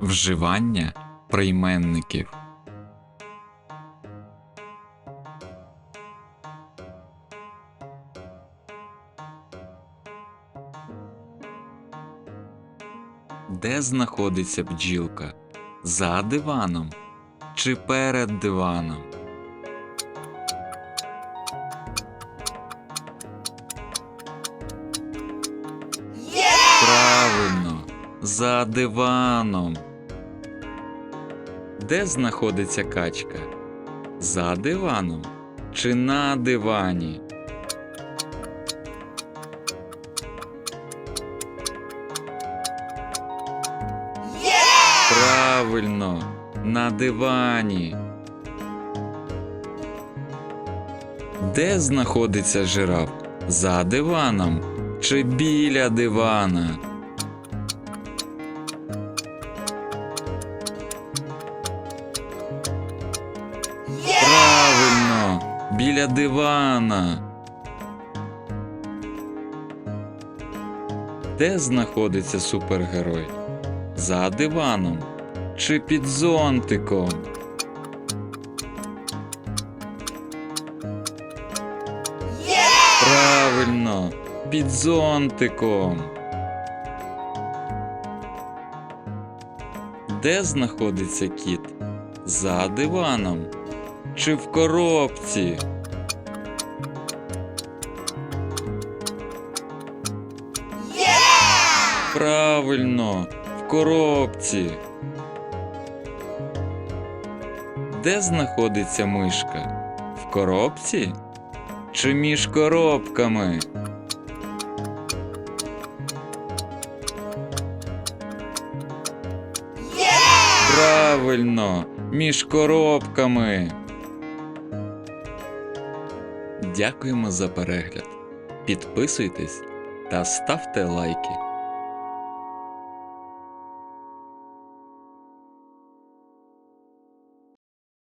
Вживання прийменників. Де знаходиться бджілка? За диваном чи перед диваном? Правильно, за диваном. Де знаходиться качка? За диваном чи на дивані? Правильно, на дивані. Де знаходиться жираф? За диваном чи біля дивана? Біля дивана. Де знаходиться супергерой? За диваном чи під зонтиком? Правильно, під зонтиком. Де знаходиться кіт? За диваном чи в коробці? Правильно, в коробці. Де знаходиться мишка? В коробці? Чи між коробками? Правильно, між коробками. Дякуємо за перегляд. Підписуйтесь та ставте лайки.